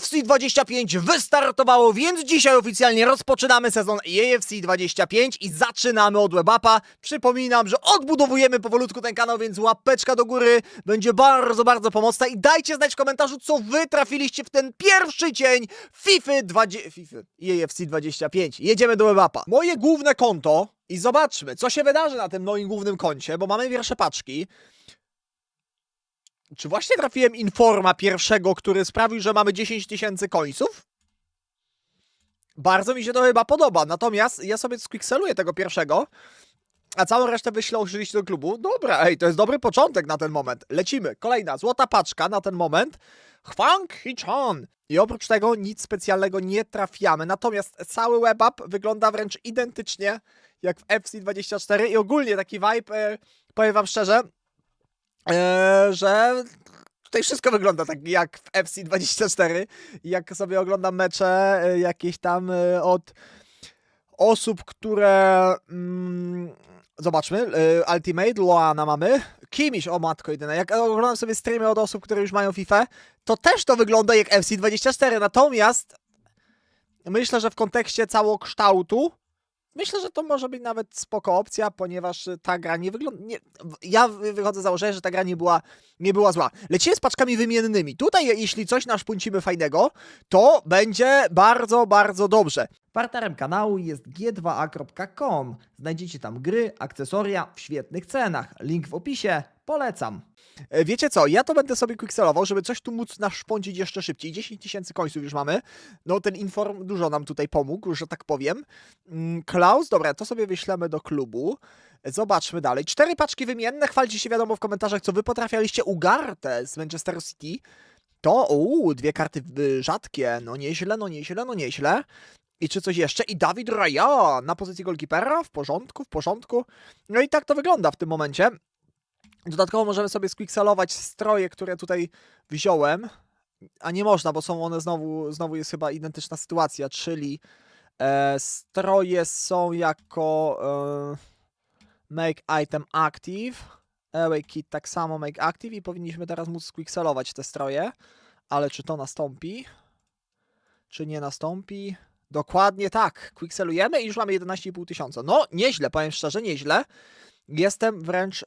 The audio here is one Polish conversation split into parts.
EFC 25 wystartowało, więc dzisiaj oficjalnie rozpoczynamy sezon EFC 25 i zaczynamy od webapa. Przypominam, że odbudowujemy powolutku ten kanał, więc łapeczka do góry będzie bardzo, bardzo pomocna i dajcie znać w komentarzu, co wy trafiliście w ten pierwszy dzień FIFA 20... FIFA EFC 25. Jedziemy do webapa. Moje główne konto i zobaczmy, co się wydarzy na tym moim głównym koncie, bo mamy pierwsze paczki. Czy właśnie trafiłem informa pierwszego, który sprawił, że mamy 10 tysięcy końców? Bardzo mi się to chyba podoba. Natomiast ja sobie squixeluję tego pierwszego, a całą resztę wyślę oczywiście do klubu. Dobra, ej, to jest dobry początek na ten moment. Lecimy. Kolejna złota paczka na ten moment. Hwang Hee-chan. I oprócz tego nic specjalnego nie trafiamy. Natomiast cały webup wygląda wręcz identycznie jak w FC24 i ogólnie taki vibe, e, powiem wam szczerze, że tutaj wszystko wygląda tak jak w FC24. Jak sobie oglądam mecze e, jakieś tam e, od osób, które. Mm, zobaczmy, e, Ultimate, Loana mamy. Kimiś, o matko jedyna. Jak oglądam sobie streamy od osób, które już mają FIFA, to też to wygląda jak FC24. Natomiast myślę, że w kontekście całokształtu Myślę, że to może być nawet spoko opcja, ponieważ ta gra nie wygląda. Nie, ja wychodzę z założenia, że ta gra nie była, nie była zła. Lecimy z paczkami wymiennymi. Tutaj, jeśli coś naszpuncimy fajnego, to będzie bardzo, bardzo dobrze. Partnerem kanału jest g2a.com. Znajdziecie tam gry, akcesoria w świetnych cenach. Link w opisie. Polecam. E, Wiecie co, ja to będę sobie quickselował, żeby coś tu móc naszpącić jeszcze szybciej. 10 tysięcy końców już mamy. No ten inform dużo nam tutaj pomógł, że tak powiem. Mm, Klaus, dobra, to sobie wyślemy do klubu. Zobaczmy dalej. Cztery paczki wymienne. Chwalcie się wiadomo w komentarzach, co wy potrafialiście. Ugarte z Manchester City. To, uuu, dwie karty y, rzadkie. No nieźle, no nieźle, no nieźle. I czy coś jeszcze? I Dawid Raya na pozycji golkipera. W porządku, w porządku. No i tak to wygląda w tym momencie. Dodatkowo możemy sobie squixelować stroje, które tutaj wziąłem, a nie można, bo są one znowu, znowu jest chyba identyczna sytuacja, czyli e, stroje są jako e, make item active, away kit tak samo make active i powinniśmy teraz móc squixelować te stroje, ale czy to nastąpi? Czy nie nastąpi? Dokładnie tak, quickselujemy i już mamy 11,5 tysiąca. No, nieźle, powiem szczerze, nieźle. Jestem wręcz...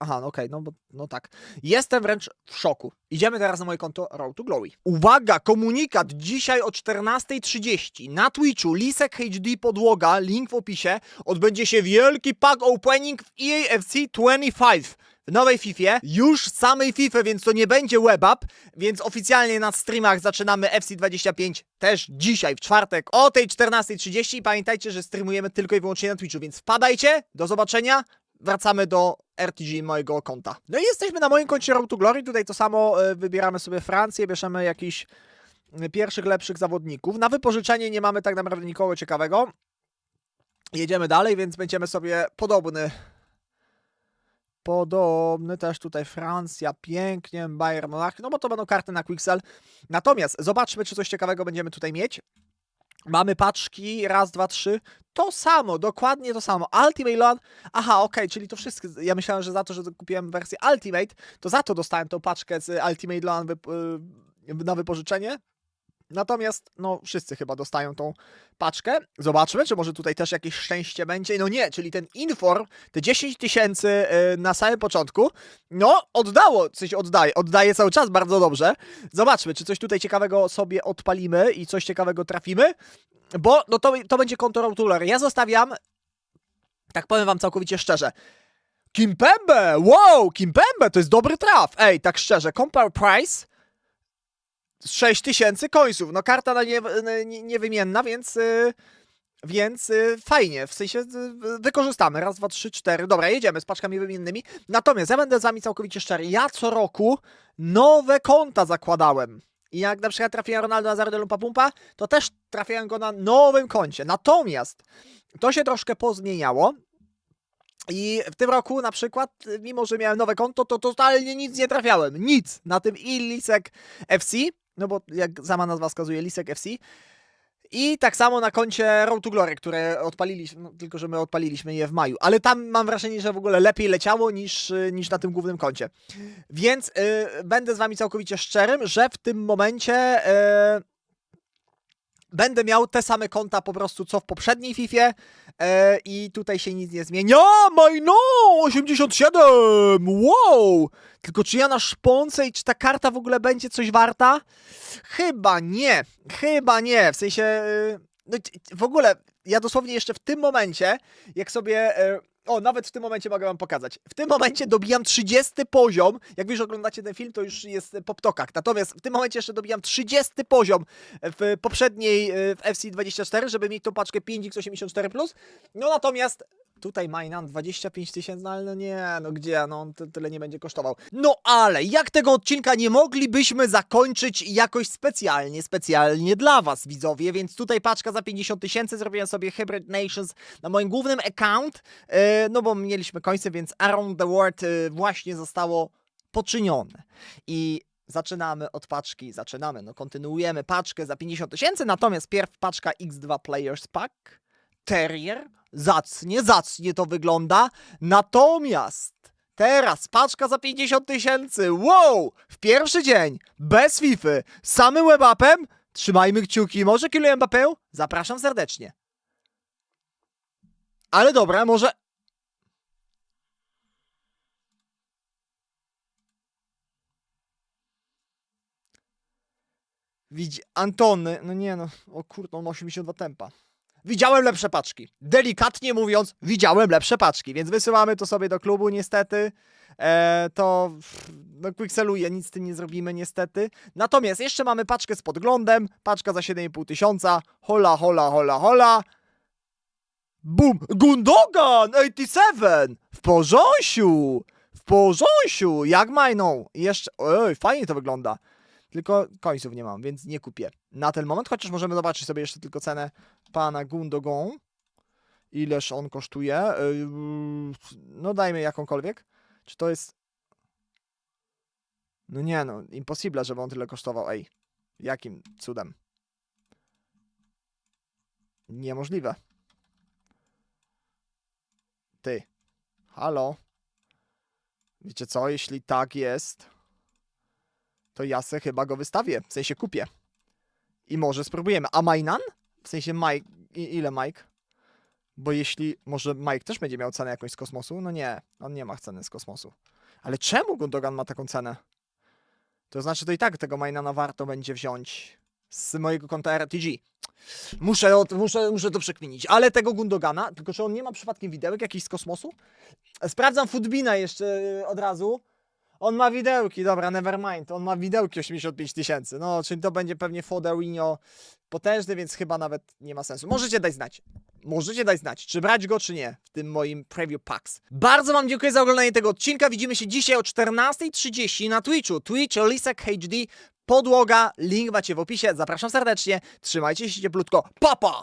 Aha, no okej, no no tak. Jestem wręcz w szoku. Idziemy teraz na moje konto Road to Glory. Uwaga, komunikat dzisiaj o 14.30 na Twitchu Lisek HD Podłoga, link w opisie. Odbędzie się wielki pack opening w EAFC 25 w nowej FIFA, już samej FIFA, więc to nie będzie webup, więc oficjalnie na streamach zaczynamy FC25 też dzisiaj, w czwartek o tej 14.30 i pamiętajcie, że streamujemy tylko i wyłącznie na Twitchu, więc wpadajcie, do zobaczenia, wracamy do RTG mojego konta. No i jesteśmy na moim koncie Road to Glory, tutaj to samo, e, wybieramy sobie Francję, bierzemy jakichś e, pierwszych, lepszych zawodników. Na wypożyczenie nie mamy tak naprawdę nikogo ciekawego. Jedziemy dalej, więc będziemy sobie podobny Podobny też tutaj Francja, pięknie, Bayern Monachium, no bo to będą karty na Quixel. Natomiast zobaczmy, czy coś ciekawego będziemy tutaj mieć. Mamy paczki, raz, dwa, trzy. To samo, dokładnie to samo. Ultimate Loan. Aha, okej, czyli to wszystko. Ja myślałem, że za to, że kupiłem wersję Ultimate, to za to dostałem tą paczkę z Ultimate Loan y, na wypożyczenie. Natomiast, no, wszyscy chyba dostają tą paczkę. Zobaczmy, czy może tutaj też jakieś szczęście będzie. No nie, czyli ten inform, te 10 tysięcy y, na samym początku, no, oddało, coś oddaje, oddaje cały czas bardzo dobrze. Zobaczmy, czy coś tutaj ciekawego sobie odpalimy i coś ciekawego trafimy, bo no to, to będzie konto Rotuler. Ja zostawiam, tak powiem wam całkowicie szczerze, Kimpembe! Wow, Kimpembe to jest dobry traf. Ej, tak szczerze, compare price 6 tysięcy końców. No karta na nie, nie, niewymienna, więc... y, więc y, fajnie, w sensie wykorzystamy. Raz, dwa, trzy, cztery. Dobra, jedziemy z paczkami wymiennymi. Natomiast ja będę z wami całkowicie szczery. Ja co roku nowe konta zakładałem. I jak na przykład trafiłem Ronaldo Nazardę Lumpa Pumpa, to też trafiałem go na nowym koncie. Natomiast to się troszkę pozmieniało. I w tym roku na przykład, mimo że miałem nowe konto, to totalnie nic nie trafiałem. Nic. Na tym i Lisek FC, no bo jak sama nazwa wskazuje, Lisek FC. I tak samo na koncie Road to Glory, które odpaliliśmy, no, tylko że my odpaliliśmy je w maju. Ale tam mam wrażenie, że w ogóle lepiej leciało niż, y, niż na tym głównym koncie. Więc y, będę z wami całkowicie szczerym, że w tym momencie y, będę miał te same konta po prostu co w poprzedniej Fifie e, i tutaj się nic nie zmieni. O, Majno! 87! Wow! Tylko czy ja na szponce i czy ta karta w ogóle będzie coś warta? Chyba nie. Chyba nie. W sensie... e, No, w ogóle, ja dosłownie jeszcze w tym momencie, jak sobie... e, O, nawet w tym momencie mogę wam pokazać. W tym momencie dobijam 30 poziom. Jak już oglądacie ten film, to już jest po ptokach. Natomiast w tym momencie jeszcze dobijam 30 poziom w poprzedniej e, w FC24, żeby mieć tą paczkę 5x84+. No natomiast tutaj Mainan 25 tysięcy, no ale no nie, no gdzie, no on ty- tyle nie będzie kosztował. No ale jak tego odcinka nie moglibyśmy zakończyć jakoś specjalnie, specjalnie dla was widzowie, więc tutaj paczka za 50 tysięcy, zrobiłem sobie Hybrid Nations na moim głównym account, e, no bo mieliśmy końce, więc Around the World e, właśnie zostało poczynione. I zaczynamy od paczki, zaczynamy, no kontynuujemy paczkę za 50 tysięcy, natomiast pierw paczka X2 Players Pack, Terrier, zacnie, zacnie to wygląda, natomiast teraz paczka za 50 tysięcy, wow, w pierwszy dzień, bez Fify, samym webapem, trzymajmy kciuki, może kiluję Mbappé? Zapraszam serdecznie. Ale dobra, może... Widzi... Antony, no nie no, o kurde, on ma 82 tempa. Widziałem lepsze paczki. Delikatnie mówiąc, widziałem lepsze paczki, więc wysyłamy to sobie do klubu niestety. E, to no quickseluje, nic z tym nie zrobimy niestety. Natomiast jeszcze mamy paczkę z podglądem, paczka za 7,5 tysiąca. Hola, hola, hola, hola. Bum! Gundogan 87! W porząsiu! W porząsiu! Jak majną? I Jeszcze... Oj, fajnie to wygląda. Tylko końców nie mam, więc nie kupię. Na ten moment, chociaż możemy zobaczyć sobie jeszcze tylko cenę pana Gundogan. Ileż on kosztuje? Yy, No dajmy jakąkolwiek. Czy to jest... No nie no, impossible, żeby on tyle kosztował, ej. Jakim cudem? Niemożliwe. Ty. Halo? Wiecie co, jeśli tak jest, to ja se chyba go wystawię, w sensie kupię. I może spróbujemy. A Mainan? W sensie Mike, i- ile Mike? Bo jeśli, może Mike też będzie miał cenę jakąś z kosmosu? No nie, on nie ma ceny z kosmosu. Ale czemu Gundogan ma taką cenę? To znaczy, to i tak tego Mainana warto będzie wziąć z mojego konta RTG. Muszę, muszę, muszę to przekminić. Ale tego Gundogana, tylko czy on nie ma przypadkiem widełek jakichś z kosmosu? Sprawdzam Footbina jeszcze y, od razu. On ma widełki, dobra, nevermind. On ma widełki 85 tysięcy. No, czyli to będzie pewnie Foderinho potężny, więc chyba nawet nie ma sensu. Możecie dać znać. Możecie dać znać, czy brać go, czy nie w tym moim preview packs. Bardzo Wam dziękuję za oglądanie tego odcinka. Widzimy się dzisiaj o 14.30 na Twitchu. Twitch Lisek HD. Podłoga, link macie w opisie. Zapraszam serdecznie. Trzymajcie się cieplutko. Papa!